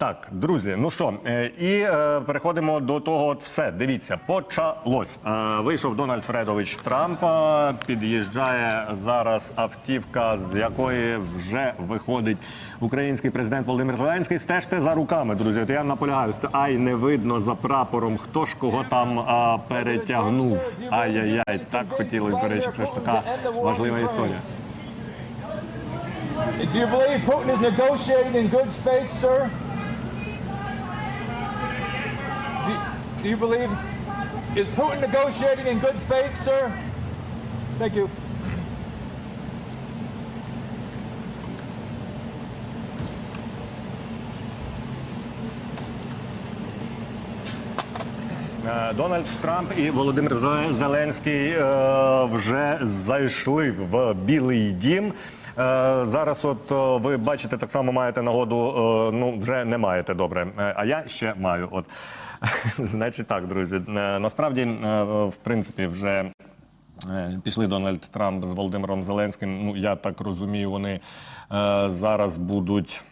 Так, друзі, ну що, е, і е, переходимо до того. От все. Дивіться, почалось. Е, вийшов Дональд Фредович Трамп. е, Під'їжджає зараз автівка, з якої вже виходить український президент Володимир Зеленський. Стежте за руками, друзі. От я наполягаю. Ай, не видно за прапором, хто ж кого там а, перетягнув. Ай-яй-яй, так хотілося, до речі, це ж така важлива історія. Do you believe Putin is negotiating in good faith, sir? Do, you believe is Putin negotiating in good faith, sir? Thank you. Дональд Трамп і Володимир Зеленський е, вже зайшли в Білий Дім. Е, Зараз, от е, ви бачите, так само маєте нагоду. е, Ну вже не маєте добре. Е, А я ще маю. От значить, так, друзі. Е, Насправді, е, в принципі, вже. Е, Пішли Дональд Трамп з Володимиром Зеленським. Ну я так розумію, вони е, зараз будуть